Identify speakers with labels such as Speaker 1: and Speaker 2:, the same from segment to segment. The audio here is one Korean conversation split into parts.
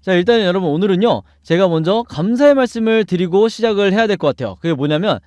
Speaker 1: 자, 일단 여러분 오늘은요, 제가 먼저 감사의 말씀을 드리고 시작을 해야 될 것 같아요. 그게 뭐냐면,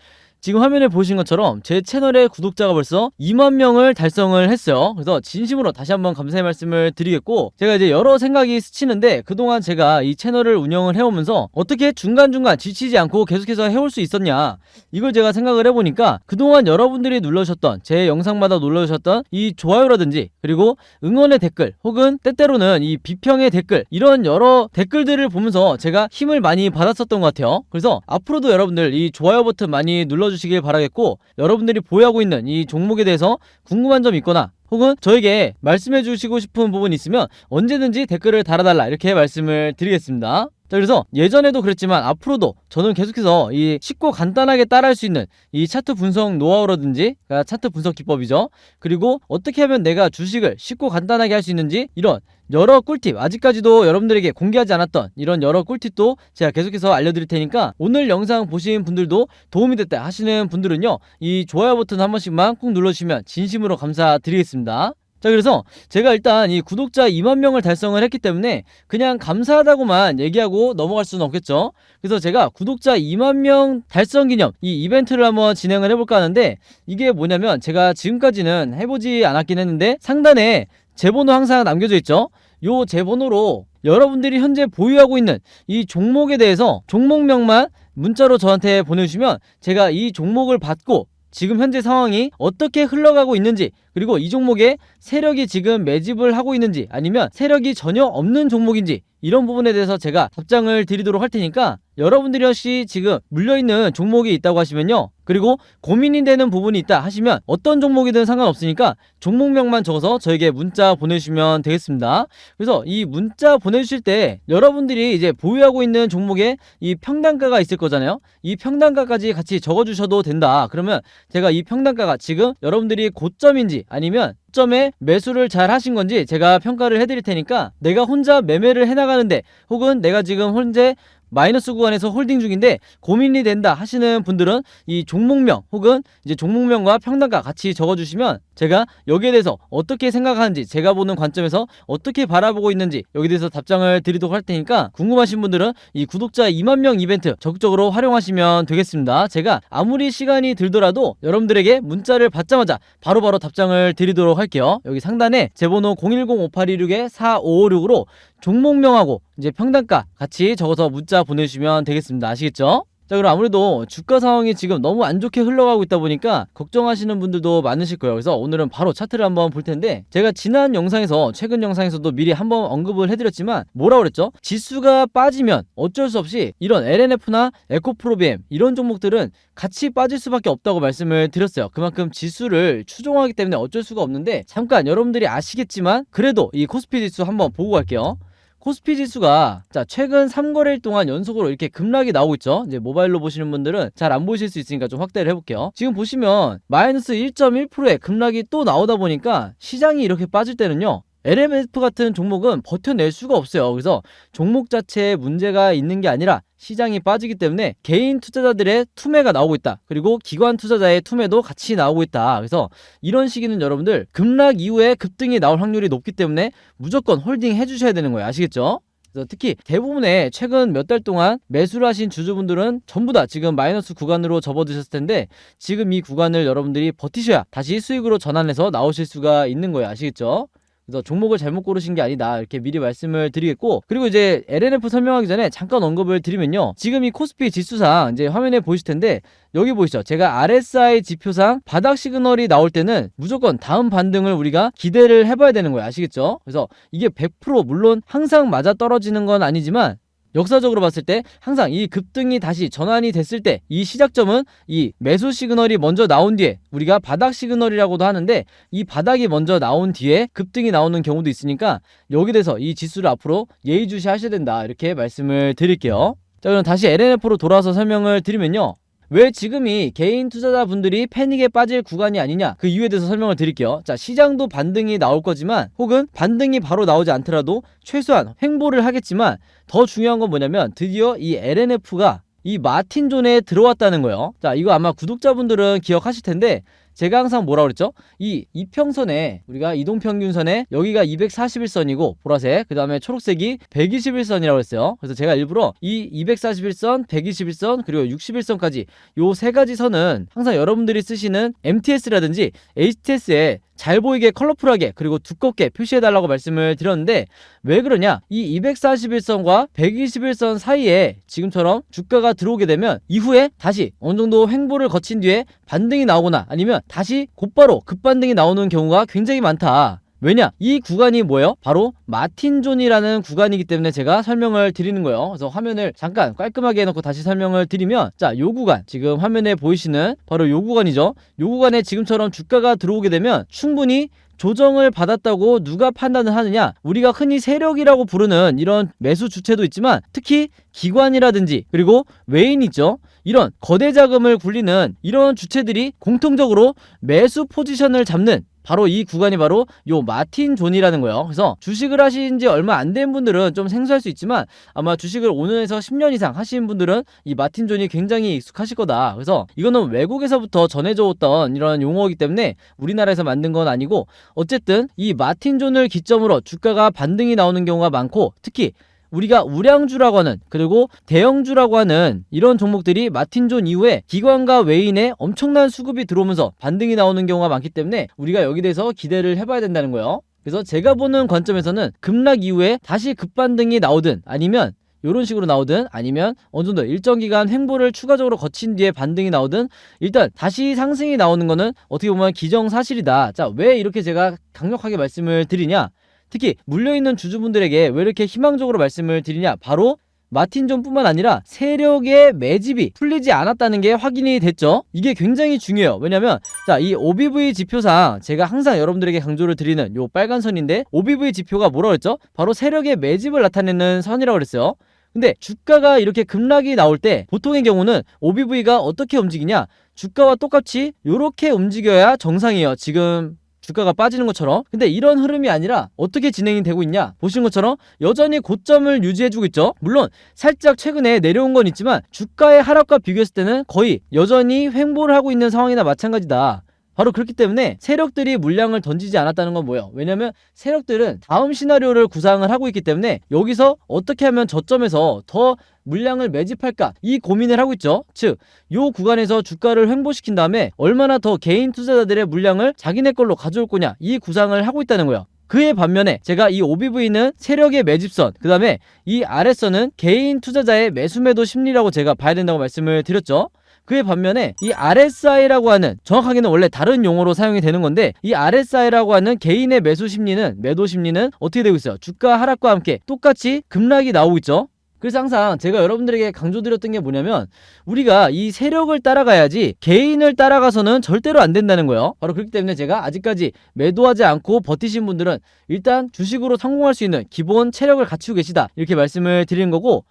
Speaker 1: 지금 화면에 보신 것처럼 제 채널의 구독자가 벌써 2만 명을 달성을 했어요. 그래서 진심으로 다시 한번 감사의 말씀을 드리겠고, 제가 이제 여러 생각이 스치는데, 그동안 제가 이 채널을 운영을 해오면서 어떻게 중간중간 지치지 않고 계속해서 해올 수 있었냐, 이걸 제가 생각을 해보니까, 그동안 여러분들이 눌러주셨던, 제 영상마다 눌러주셨던 이 좋아요라든지, 그리고 응원의 댓글, 혹은 때때로는 이 비평의 댓글, 이런 여러 댓글들을 보면서 제가 힘을 많이 받았었던 것 같아요. 그래서 앞으로도 여러분들 이 좋아요 버튼 많이 눌러 주시길 바라겠고, 여러분들이 보유하고 있는 이 종목에 대해서 궁금한 점 있거나, 혹은 저에게 말씀해 주시고 싶은 부분 있으면 언제든지 댓글을 달아달라 이렇게 말씀을 드리겠습니다. 자, 그래서 예전에도 그랬지만 앞으로도 저는 계속해서 이 쉽고 간단하게 따라할 수 있는 이 차트 분석 노하우라든지 그러니까 차트 분석 기법이죠. 그리고 어떻게 하면 내가 주식을 쉽고 간단하게 할 수 있는지 이런 여러 꿀팁 아직까지도 여러분들에게 공개하지 않았던 이런 여러 꿀팁도 제가 계속해서 알려드릴 테니까 오늘 영상 보신 분들도 도움이 됐다 하시는 분들은요 이 좋아요 버튼 한 번씩만 꾹 눌러주시면 진심으로 감사드리겠습니다. 자 그래서 제가 일단 이 구독자 2만 명을 달성을 했기 때문에 그냥 감사하다고만 얘기하고 넘어갈 수는 없겠죠. 그래서 제가 구독자 2만 명 달성 기념 이 이벤트를 한번 진행을 해볼까 하는데 이게 뭐냐면 제가 지금까지는 해보지 않았긴 했는데 상단에 제 번호 항상 남겨져 있죠. 요 제 번호로 여러분들이 현재 보유하고 있는 이 종목에 대해서 종목명만 문자로 저한테 보내주시면 제가 이 종목을 받고 지금 현재 상황이 어떻게 흘러가고 있는지 그리고 이 종목에 세력이 지금 매집을 하고 있는지 아니면 세력이 전혀 없는 종목인지 이런 부분에 대해서 제가 답장을 드리도록 할 테니까 여러분들이 혹시 지금 물려있는 종목이 있다고 하시면요. 그리고 고민이 되는 부분이 있다 하시면 어떤 종목이든 상관없으니까 종목명만 적어서 저에게 문자 보내주시면 되겠습니다. 그래서 이 문자 보내주실 때 여러분들이 이제 보유하고 있는 종목에 이 평단가가 있을 거잖아요. 이 평단가까지 같이 적어주셔도 된다. 그러면 제가 이 평단가가 지금 여러분들이 고점인지 아니면 점에 매수를 잘 하신 건지 제가 평가를 해드릴 테니까 내가 혼자 매매를 해나가는데 혹은 내가 지금 현재 마이너스 구간에서 홀딩 중인데 고민이 된다 하시는 분들은 이 종목명 혹은 이제 종목명과 평단가 같이 적어주시면 제가 여기에 대해서 어떻게 생각하는지 제가 보는 관점에서 어떻게 바라보고 있는지 여기에 대해서 답장을 드리도록 할 테니까 궁금하신 분들은 이 구독자 2만 명 이벤트 적극적으로 활용하시면 되겠습니다. 제가 아무리 시간이 들더라도 여러분들에게 문자를 받자마자 바로바로 답장을 드리도록 할게요. 여기 상단에 제 번호 010-5826-4556으로 종목명하고 이제 평단가 같이 적어서 문자 보내주시면 되겠습니다. 아시겠죠? 자 그럼 아무래도 주가 상황이 지금 너무 안 좋게 흘러가고 있다 보니까 걱정하시는 분들도 많으실 거예요 그래서 오늘은 바로 차트를 한번 볼 텐데 제가 지난 영상에서 최근 영상에서도 미리 한번 언급을 해드렸지만 뭐라 그랬죠 지수가 빠지면 어쩔 수 없이 이런 LNF나 에코프로비엠 이런 종목들은 같이 빠질 수밖에 없다고 말씀을 드렸어요 그만큼 지수를 추종하기 때문에 어쩔 수가 없는데 잠깐 여러분들이 아시겠지만 그래도 이 코스피 지수 한번 보고 갈게요 코스피 지수가 자 최근 3거래일 동안 연속으로 이렇게 급락이 나오고 있죠. 이제 모바일로 보시는 분들은 잘 안 보실 수 있으니까 좀 확대를 해볼게요. 지금 보시면 마이너스 1.1%의 급락이 또 나오다 보니까 시장이 이렇게 빠질 때는요. LMF 같은 종목은 버텨낼 수가 없어요. 그래서 종목 자체에 문제가 있는 게 아니라 시장이 빠지기 때문에 개인 투자자들의 투매가 나오고 있다. 그리고 기관 투자자의 투매도 같이 나오고 있다. 그래서 이런 시기는 여러분들 급락 이후에 급등이 나올 확률이 높기 때문에 무조건 홀딩 해주셔야 되는 거예요. 아시겠죠? 그래서 특히 대부분의 최근 몇 달 동안 매수를 하신 주주분들은 전부 다 지금 마이너스 구간으로 접어드셨을 텐데 지금 이 구간을 여러분들이 버티셔야 다시 수익으로 전환해서 나오실 수가 있는 거예요. 아시겠죠? 그래서 종목을 잘못 고르신 게 아니다. 이렇게 미리 말씀을 드리겠고 그리고 이제 LNF 설명하기 전에 잠깐 언급을 드리면요. 지금 이 코스피 지수상 이제 화면에 보이실 텐데 여기 보이시죠? 제가 RSI 지표상 바닥 시그널이 나올 때는 무조건 다음 반등을 우리가 기대를 해봐야 되는 거예요. 아시겠죠? 그래서 이게 100% 물론 항상 맞아 떨어지는 건 아니지만 역사적으로 봤을 때 항상 이 급등이 다시 전환이 됐을 때 이 시작점은 이 매수 시그널이 먼저 나온 뒤에 우리가 바닥 시그널이라고도 하는데 이 바닥이 먼저 나온 뒤에 급등이 나오는 경우도 있으니까 여기 대해서 이 지수를 앞으로 예의주시 하셔야 된다 이렇게 말씀을 드릴게요. 자 그럼 다시 LNF로 돌아와서 설명을 드리면요. 왜 지금이 개인 투자자분들이 패닉에 빠질 구간이 아니냐? 그 이유에 대해서 설명을 드릴게요. 자 시장도 반등이 나올 거지만 혹은 반등이 바로 나오지 않더라도 최소한 횡보를 하겠지만 더 중요한 건 뭐냐면 드디어 이 LNF가 이 마틴존에 들어왔다는 거예요. 자 이거 아마 구독자분들은 기억하실 텐데 제가 항상 뭐라 그랬죠? 이 이평선에 우리가 이동평균선에 여기가 241선이고 보라색 그 다음에 초록색이 121선이라고 했어요. 그래서 제가 일부러 이 241선, 121선 그리고 61선까지 요 세 가지 선은 항상 여러분들이 쓰시는 MTS라든지 HTS에 잘 보이게 컬러풀하게 그리고 두껍게 표시해달라고 말씀을 드렸는데 왜 그러냐? 이 241선과 121선 사이에 지금처럼 주가가 들어오게 되면 이후에 다시 어느 정도 횡보를 거친 뒤에 반등이 나오거나 아니면 다시 곧바로 급반등이 나오는 경우가 굉장히 많다 왜냐? 이 구간이 뭐예요? 바로 마틴존이라는 구간이기 때문에 제가 설명을 드리는 거예요. 그래서 화면을 잠깐 깔끔하게 해놓고 다시 설명을 드리면 자, 요 구간 지금 화면에 보이시는 바로 요 구간이죠. 요 구간에 지금처럼 주가가 들어오게 되면 충분히 조정을 받았다고 누가 판단을 하느냐? 우리가 흔히 세력이라고 부르는 이런 매수 주체도 있지만 특히 기관이라든지 그리고 외인 있죠. 이런 거대 자금을 굴리는 이런 주체들이 공통적으로 매수 포지션을 잡는 바로 이 구간이 바로 요 마틴 존이라는 거예요. 그래서 주식을 하신 지 얼마 안 된 분들은 좀 생소할 수 있지만 아마 주식을 5년에서 10년 이상 하시는 분들은 이 마틴 존이 굉장히 익숙하실 거다. 그래서 이거는 외국에서부터 전해져 왔던 이런 용어이기 때문에 우리나라에서 만든 건 아니고 어쨌든 이 마틴 존을 기점으로 주가가 반등이 나오는 경우가 많고 특히 우리가 우량주라고 하는 그리고 대형주라고 하는 이런 종목들이 마틴존 이후에 기관과 외인의 엄청난 수급이 들어오면서 반등이 나오는 경우가 많기 때문에 우리가 여기 대해서 기대를 해봐야 된다는 거예요. 그래서 제가 보는 관점에서는 급락 이후에 다시 급반등이 나오든 아니면 이런 식으로 나오든 아니면 어느 정도 일정 기간 횡보를 추가적으로 거친 뒤에 반등이 나오든 일단 다시 상승이 나오는 거는 어떻게 보면 기정사실이다. 자, 왜 이렇게 제가 강력하게 말씀을 드리냐? 특히 물려있는 주주분들에게 왜 이렇게 희망적으로 말씀을 드리냐? 바로 마틴존뿐만 아니라 세력의 매집이 풀리지 않았다는 게 확인이 됐죠. 이게 굉장히 중요해요. 왜냐면 자, 이 OBV 지표상 제가 항상 여러분들에게 강조를 드리는 요 빨간 선인데 OBV 지표가 뭐라고 했죠? 바로 세력의 매집을 나타내는 선이라고 그랬어요. 근데 주가가 이렇게 급락이 나올 때 보통의 경우는 OBV가 어떻게 움직이냐? 주가와 똑같이 이렇게 움직여야 정상이에요. 지금 주가가 빠지는 것처럼. 근데 이런 흐름이 아니라 어떻게 진행이 되고 있냐? 보시는 것처럼 여전히 고점을 유지해주고 있죠. 물론 살짝 최근에 내려온 건 있지만 주가의 하락과 비교했을 때는 거의 여전히 횡보를 하고 있는 상황이나 마찬가지다 바로 그렇기 때문에 세력들이 물량을 던지지 않았다는 건 뭐예요? 왜냐면 세력들은 다음 시나리오를 구상을 하고 있기 때문에 여기서 어떻게 하면 저점에서 더 물량을 매집할까 이 고민을 하고 있죠. 즉, 요 구간에서 주가를 횡보시킨 다음에 얼마나 더 개인 투자자들의 물량을 자기네 걸로 가져올 거냐 이 구상을 하고 있다는 거예요. 그의 반면에 제가 이 OBV는 세력의 매집선, 그 다음에 이 아래선은 개인 투자자의 매수매도 심리라고 제가 봐야 된다고 말씀을 드렸죠. 그의 반면에 이 RSI라고 하는 정확하게는 원래 다른 용어로 사용이 되는 건데 이 RSI라고 하는 개인의 매수 심리는 매도 심리는 어떻게 되고 있어요? 주가 하락과 함께 똑같이 급락이 나오고 있죠. 그래서 항상 제가 여러분들에게 강조드렸던 게 뭐냐면 우리가 이 세력을 따라가야지 개인을 따라가서는 절대로 안 된다는 거예요. 바로 그렇기 때문에 제가 아직까지 매도하지 않고 버티신 분들은 일단 주식으로 성공할 수 있는 기본 체력을 갖추고 계시다. 이렇게 말씀을 드리는 거고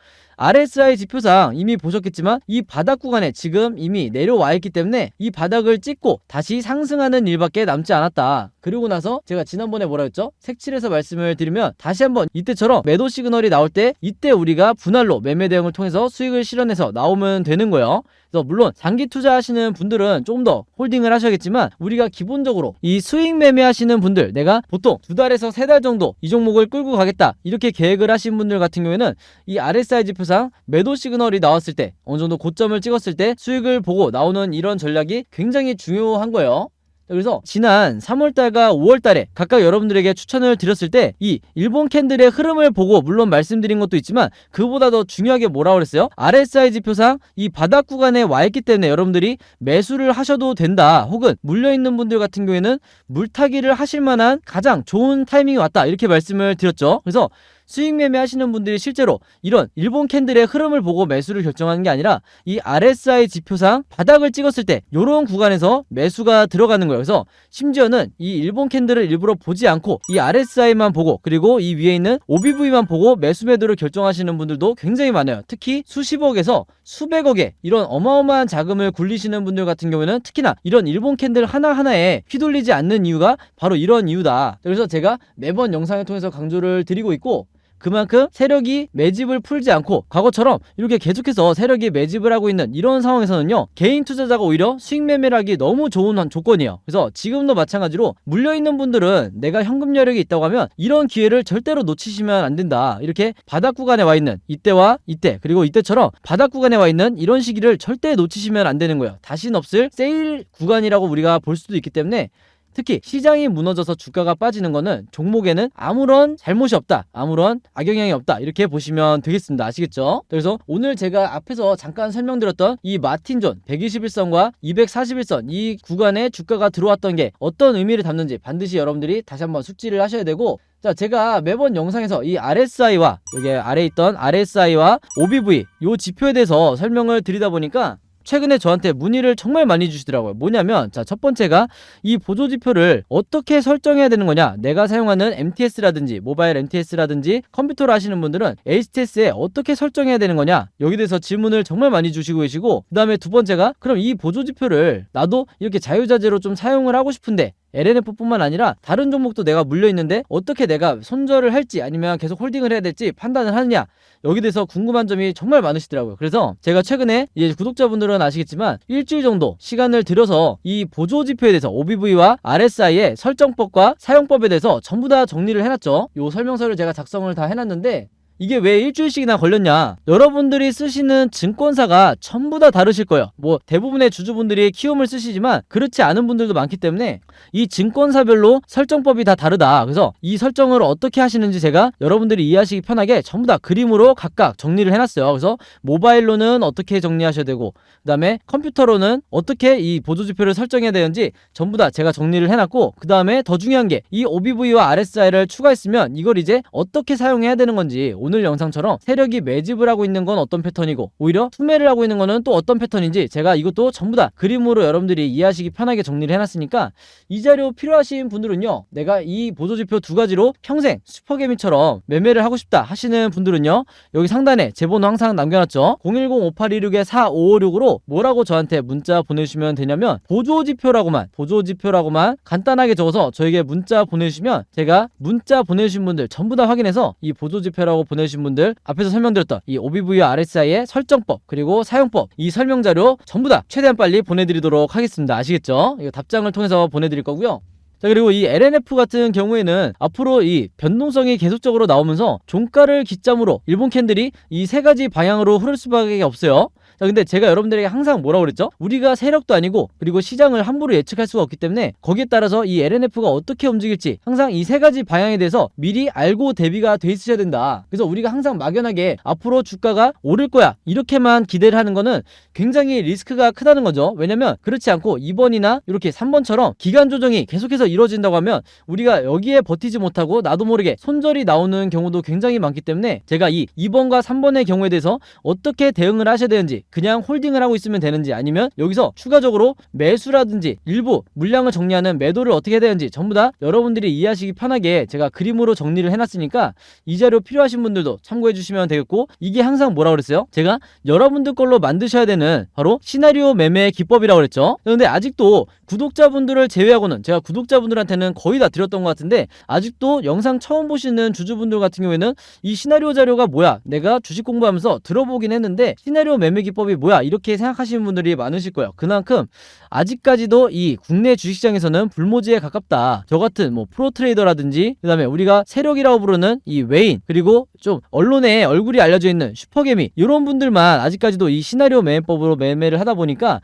Speaker 1: RSI 지표상 이미 보셨겠지만 이 바닥 구간에 지금 이미 내려와 있기 때문에 이 바닥을 찍고 다시 상승하는 일밖에 남지 않았다. 그리고 나서 제가 지난번에 뭐라 했죠? 색칠해서 말씀을 드리면 다시 한번 이때처럼 매도 시그널이 나올 때 이때 우리가 분할로 매매 대응을 통해서 수익을 실현해서 나오면 되는 거예요. 그래서 물론 장기 투자하시는 분들은 조금 더 홀딩을 하셔야겠지만 우리가 기본적으로 이 수익 매매하시는 분들 내가 보통 두 달에서 세 달 정도 이 종목을 끌고 가겠다 이렇게 계획을 하신 분들 같은 경우에는 이 RSI 지표 상 매도 시그널이 나왔을 때 어느 정도 고점을 찍었을 때 수익을 보고 나오는 이런 전략이 굉장히 중요한 거예요. 그래서 지난 3월달과 5월달에 각각 여러분들에게 추천을 드렸을 때 이 일본 캔들의 흐름을 보고 물론 말씀드린 것도 있지만 그보다 더 중요하게 뭐라고 그랬어요? RSI 지표상 이 바닥 구간에 와 있기 때문에 여러분들이 매수를 하셔도 된다. 혹은 물려 있는 분들 같은 경우에는 물타기를 하실 만한 가장 좋은 타이밍이 왔다. 이렇게 말씀을 드렸죠. 그래서 수익 매매 하시는 분들이 실제로 이런 일본 캔들의 흐름을 보고 매수를 결정하는 게 아니라 이 RSI 지표상 바닥을 찍었을 때 이런 구간에서 매수가 들어가는 거예요. 그래서 심지어는 이 일본 캔들을 일부러 보지 않고 이 RSI만 보고 그리고 이 위에 있는 OBV만 보고 매수 매도를 결정하시는 분들도 굉장히 많아요. 특히 수십억에서 수백억의 이런 어마어마한 자금을 굴리시는 분들 같은 경우에는 특히나 이런 일본 캔들 하나하나에 휘둘리지 않는 이유가 바로 이런 이유다. 그래서 제가 매번 영상을 통해서 강조를 드리고 있고 그만큼 세력이 매집을 풀지 않고 과거처럼 이렇게 계속해서 세력이 매집을 하고 있는 이런 상황에서는요 개인 투자자가 오히려 수익 매매를 하기 너무 좋은 한 조건이에요. 그래서 지금도 마찬가지로 물려있는 분들은 내가 현금 여력이 있다고 하면 이런 기회를 절대로 놓치시면 안 된다. 이렇게 바닥 구간에 와 있는 이때와 이때 그리고 이때처럼 바닥 구간에 와 있는 이런 시기를 절대 놓치시면 안 되는 거예요. 다시는 없을 세일 구간이라고 우리가 볼 수도 있기 때문에 특히 시장이 무너져서 주가가 빠지는 거는 종목에는 아무런 잘못이 없다. 아무런 악영향이 없다. 이렇게 보시면 되겠습니다. 아시겠죠? 그래서 오늘 제가 앞에서 잠깐 설명드렸던 이 마틴존 121선과 241선 이 구간에 주가가 들어왔던 게 어떤 의미를 담는지 반드시 여러분들이 다시 한번 숙지를 하셔야 되고 자, 제가 매번 영상에서 이 RSI와 여기 아래에 있던 RSI와 OBV 요 지표에 대해서 설명을 드리다 보니까 최근에 저한테 문의를 정말 많이 주시더라고요. 뭐냐면 자, 첫 번째가 이 보조 지표를 어떻게 설정해야 되는 거냐? 내가 사용하는 MTS라든지 모바일 MTS라든지 컴퓨터를 하시는 분들은 HTS에 어떻게 설정해야 되는 거냐? 여기 대해서 질문을 정말 많이 주시고 계시고 그다음에 두 번째가 그럼 이 보조 지표를 나도 이렇게 자유자재로 좀 사용을 하고 싶은데 LNF뿐만 아니라 다른 종목도 내가 물려 있는데 어떻게 내가 손절을 할지 아니면 계속 홀딩을 해야 될지 판단을 하느냐 여기 대해서 궁금한 점이 정말 많으시더라고요. 그래서 제가 최근에 이제 구독자분들은 아시겠지만 일주일 정도 시간을 들여서 이 보조 지표에 대해서 OBV와 RSI의 설정법과 사용법에 대해서 전부 다 정리를 해놨죠. 요 설명서를 제가 작성을 다 해놨는데 이게 왜 일주일씩이나 걸렸냐? 여러분들이 쓰시는 증권사가 전부 다 다르실 거예요. 뭐 대부분의 주주분들이 키움을 쓰시지만 그렇지 않은 분들도 많기 때문에 이 증권사별로 설정법이 다 다르다. 그래서 이 설정을 어떻게 하시는지 제가 여러분들이 이해하시기 편하게 전부 다 그림으로 각각 정리를 해놨어요. 그래서 모바일로는 어떻게 정리하셔야 되고 그다음에 컴퓨터로는 어떻게 이 보조지표를 설정해야 되는지 전부 다 제가 정리를 해놨고 그 다음에 더 중요한 게 이 OBV와 RSI를 추가했으면 이걸 이제 어떻게 사용해야 되는 건지 오늘 영상처럼 세력이 매집을 하고 있는 건 어떤 패턴이고 오히려 투매를 하고 있는 거는 또 어떤 패턴인지 제가 이것도 전부 다 그림으로 여러분들이 이해하시기 편하게 정리를 해놨으니까 이 자료 필요하신 분들은요 내가 이 보조지표 두 가지로 평생 슈퍼개미처럼 매매를 하고 싶다 하시는 분들은요 여기 상단에 제 번호 항상 남겨놨죠? 010-5826-4556으로 뭐라고 저한테 문자 보내주시면 되냐면 보조지표라고만 보조지표라고만 간단하게 적어서 저에게 문자 보내주시면 제가 문자 보내주신 분들 전부 다 확인해서 이 보조지표라고 보내 주신 분들 앞에서 설명드렸던 이 OBV와 RSI의 설정법 그리고 사용법 이 설명 자료 전부 다 최대한 빨리 보내드리도록 하겠습니다 아시겠죠? 이거 답장을 통해서 보내드릴 거고요 자 그리고 이 LNF 같은 경우에는 앞으로 이 변동성이 계속적으로 나오면서 종가를 기점으로 일본 캔들이 이 세 가지 방향으로 흐를 수밖에 없어요. 자 근데 제가 여러분들에게 항상 뭐라고 그랬죠? 우리가 세력도 아니고 그리고 시장을 함부로 예측할 수가 없기 때문에 거기에 따라서 이 LNF가 어떻게 움직일지 항상 이 세 가지 방향에 대해서 미리 알고 대비가 돼 있으셔야 된다. 그래서 우리가 항상 막연하게 앞으로 주가가 오를 거야 이렇게만 기대를 하는 거는 굉장히 리스크가 크다는 거죠. 왜냐면 그렇지 않고 2번이나 이렇게 3번처럼 기간 조정이 계속해서 이루어진다고 하면 우리가 여기에 버티지 못하고 나도 모르게 손절이 나오는 경우도 굉장히 많기 때문에 제가 이 2번과 3번의 경우에 대해서 어떻게 대응을 하셔야 되는지 그냥 홀딩을 하고 있으면 되는지 아니면 여기서 추가적으로 매수라든지 일부 물량을 정리하는 매도를 어떻게 해야 되는지 전부 다 여러분들이 이해하시기 편하게 제가 그림으로 정리를 해놨으니까 이 자료 필요하신 분들도 참고해 주시면 되겠고 이게 항상 뭐라 그랬어요? 제가 여러분들 걸로 만드셔야 되는 바로 시나리오 매매 기법이라고 그랬죠. 그런데 아직도 구독자분들을 제외하고는 제가 구독자분들한테는 거의 다 드렸던 것 같은데 아직도 영상 처음 보시는 주주분들 같은 경우에는 이 시나리오 자료가 뭐야? 내가 주식 공부하면서 들어보긴 했는데 시나리오 매매 기법 이 뭐야? 이렇게 생각하시는 분들이 많으실 거예요. 그만큼 아직까지도 이 국내 주식시장에서는 불모지에 가깝다. 저 같은 뭐 프로 트레이더라든지 그다음에 우리가 세력이라고 부르는 이 외인 그리고 좀 언론에 얼굴이 알려져 있는 슈퍼개미 이런 분들만 아직까지도 이 시나리오 매매법으로 매매를 하다 보니까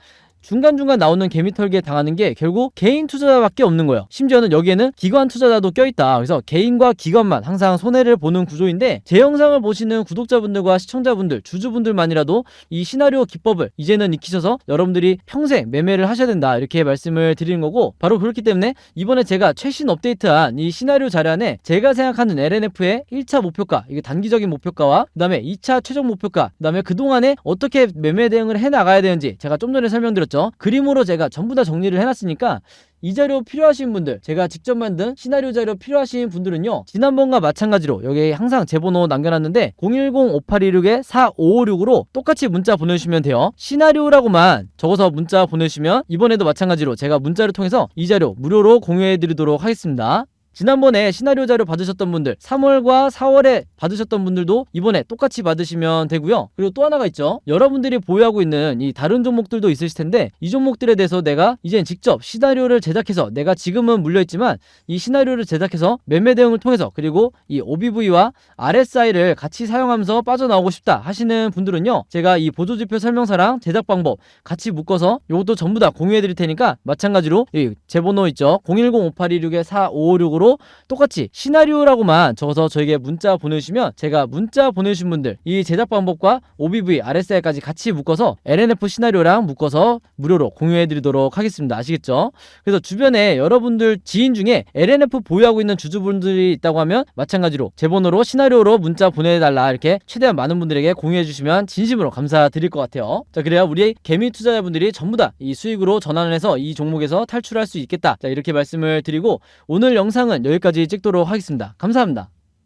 Speaker 1: 중간중간 나오는 개미털기에 당하는 게 결국 개인 투자자밖에 없는 거예요. 심지어는 여기에는 기관 투자자도 껴있다. 그래서 개인과 기관만 항상 손해를 보는 구조인데 제 영상을 보시는 구독자분들과 시청자분들, 주주분들만이라도 이 시나리오 기법을 이제는 익히셔서 여러분들이 평생 매매를 하셔야 된다. 이렇게 말씀을 드리는 거고 바로 그렇기 때문에 이번에 제가 최신 업데이트한 이 시나리오 자료 안에 제가 생각하는 LNF의 1차 목표가, 이게 단기적인 목표가와 그 다음에 2차 최종 목표가, 그 다음에 그동안에 어떻게 매매 대응을 해 나가야 되는지 제가 좀 전에 설명드렸죠. 그림으로 제가 전부 다 정리를 해놨으니까 이 자료 필요하신 분들, 제가 직접 만든 시나리오 자료 필요하신 분들은요, 지난번과 마찬가지로 여기 항상 제 번호 남겨놨는데 010-5826-4556으로 똑같이 문자 보내주시면 돼요. 시나리오라고만 적어서 문자 보내주시면 이번에도 마찬가지로 제가 문자를 통해서 이 자료 무료로 공유해드리도록 하겠습니다. 지난번에 시나리오 자료 받으셨던 분들 3월과 4월에 받으셨던 분들도 이번에 똑같이 받으시면 되고요. 그리고 또 하나가 있죠. 여러분들이 보유하고 있는 이 다른 종목들도 있으실 텐데 이 종목들에 대해서 내가 이제 직접 시나리오를 제작해서 내가 지금은 물려있지만 이 시나리오를 제작해서 매매 대응을 통해서 그리고 이 OBV와 RSI를 같이 사용하면서 빠져나오고 싶다 하시는 분들은요. 제가 이 보조지표 설명서랑 제작 방법 같이 묶어서 이것도 전부 다 공유해 드릴 테니까 마찬가지로 이제 번호 있죠. 010-5826-4556으로 똑같이 시나리오라고만 적어서 저에게 문자 보내주시면 제가 문자 보내주신 분들 이 제작 방법과 OBV, RSI까지 같이 묶어서 LNF 시나리오랑 묶어서 무료로 공유해 드리도록 하겠습니다. 아시겠죠? 그래서 주변에 여러분들 지인 중에 LNF 보유하고 있는 주주분들이 있다고 하면 마찬가지로 제 번호로 시나리오로 문자 보내달라 이렇게 최대한 많은 분들에게 공유해 주시면 진심으로 감사드릴 것 같아요. 자 그래야 우리 개미 투자자분들이 전부 다 이 수익으로 전환을 해서 이 종목에서 탈출할 수 있겠다. 자 이렇게 말씀을 드리고 오늘 영상은 여기까지 찍도록 하겠습니다. 감사합니다.